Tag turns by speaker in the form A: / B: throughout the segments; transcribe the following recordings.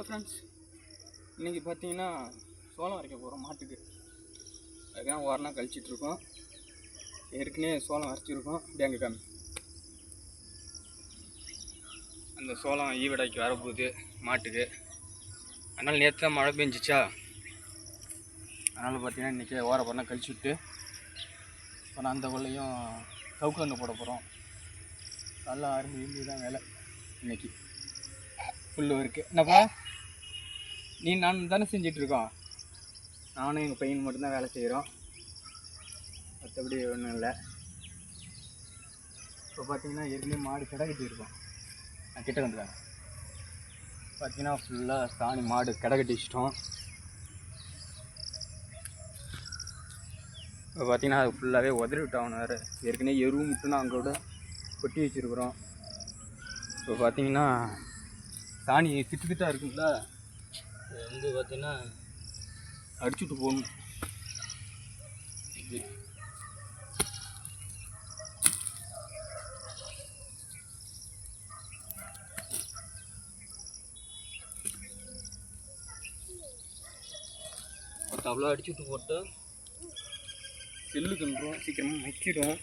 A: Hello friends இன்றைக்கி பார்த்தீங்கன்னா சோளம் அரைக்க போகிறோம் மாட்டுக்கு. அதுதான் ஓரெலாம் கழிச்சிட்ருக்கோம் ஏற்கனவே சோளம் அரைச்சிருக்கோம். டேங்கு காமி அந்த சோளம் ஈவிடைக்கு வரப்போகுது மாட்டுக்கு. அதனால் நேற்று தான் மழை பெஞ்சிச்சா. அதனால் பார்த்தீங்கன்னா இன்றைக்கி ஓர பண்ண கழிச்சு விட்டு அப்புறம் அந்த கொள்ளையும் சவுக்கண்ணு போட போகிறோம் நல்லா அரும்பு இருந்து தான் வேலை. இன்னைக்கு. ஃபுல்லு இருக்குது என்னப்பா? நீ நான் தானே செஞ்சிட்ருக்கோம். நானும் எங்கள் பையன் மட்டும்தான் வேலை செய்கிறோம் மற்றபடி ஒன்றும் இல்லை. இப்போ பார்த்தீங்கன்னா ஏற்கனவே மாடு கிடா கட்டியிருக்கோம் நான் கிட்ட வந்துட்டேன் பார்த்தீங்கன்னா ஃபுல்லாக சாணி மாடு கிட கட்டிச்சிட்டோம் இப்போ பார்த்தீங்கன்னா அது ஃபுல்லாகவே உதறி விட்டாகணும் வேறு. ஏற்கனவே எருவு மட்டும் அங்கே கூட கொட்டி வச்சுருக்குறோம். இப்போ பார்த்தீங்கன்னா சாணி திட்டு திட்டாக இருக்குங்களா இது வந்து பார்த்தீங்கன்னா அடிச்சுட்டு போகணும். அவ்வளோ அடிச்சுட்டு போட்டு செல்லு தின்றும் சீக்கிரமாக மக்கிடும்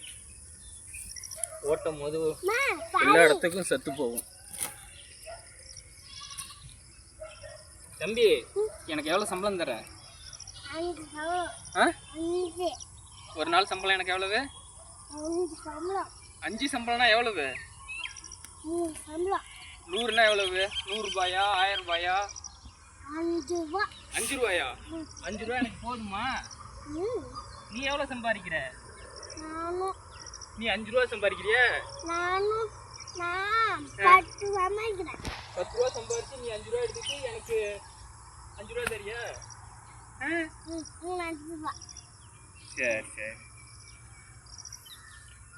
A: ஓட்டும் போது எல்லா இடத்துக்கும் சத்து போகும். தம்பி எனக்கு எவ்வளோ சம்பளம் தர ஒரு நாள் சம்பளம் எனக்கு எவ்வளவு?
B: அஞ்சு சம்பளம்
A: அஞ்சு சம்பளம்னா எவ்வளவு? நூறுனா எவ்வளவு? நூறுரூபாயா ஆயிரம் ரூபாயா?
B: அஞ்சு ரூபா
A: அஞ்சு ரூபாயா? அஞ்சு ரூபா எனக்கு போதுமா? நீ எவ்வளோ சம்பாதிக்கிற? நீ அஞ்சு ரூபா சம்பாதிக்கிறியா?
B: பத்து
A: ரூபா சம்பாதிச்சு நீ அஞ்சு ரூபா எடுத்துட்டு எனக்கு அஞ்சு ரூபா தரியா? சரி சரி.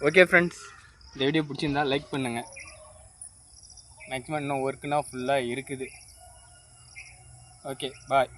A: ஓகே ஃப்ரெண்ட்ஸ் இந்த வீடியோ பிடிச்சிருந்தா லைக் பண்ணுங்கள் மேக்ஸிமம் இன்னும் ஒர்க்குனா ஃபுல்லாக இருக்குது. Okay bye